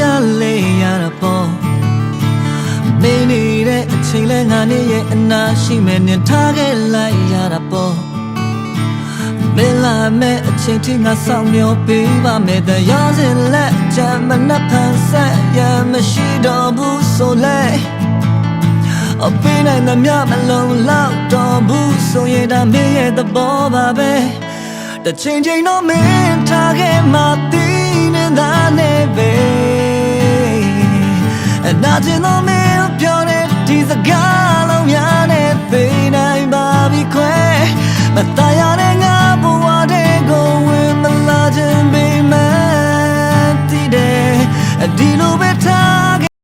ရလေရတာပေါ့နေနေတဲ့အချိန်လဲငါနေရဲ့အနာရှိမယ်နင်ထားခဲ့လိုက်ရတာပေါ့မလာမဲ့အချိန်ထိငါဆောင်မျောပေးပါမယ်တဲ့ရစင်လက်ချမ်းမနှက်ဖန်ဆက်ရမရှိတော့ဘူးဆိုလဲအပေးနိုင်သမျှမလုံးလောက်တော့ဘူးဆိုရင်ဒါမင်းရဲ့သဘောပါပဲတစ်ချိန်ချိန်တော့မင်းထားခဲ့မှသိ အနာကျင်သောမင်းပြောတဲ့ဒီစကားလုံးများနဲ့သိနိုင်ပါပြီခွဲမတရားတဲ့ငါဘဝတွေကိုဝင်မလာခြင်းပေမဲ့တည်တယ်ဒီလိုပဲထား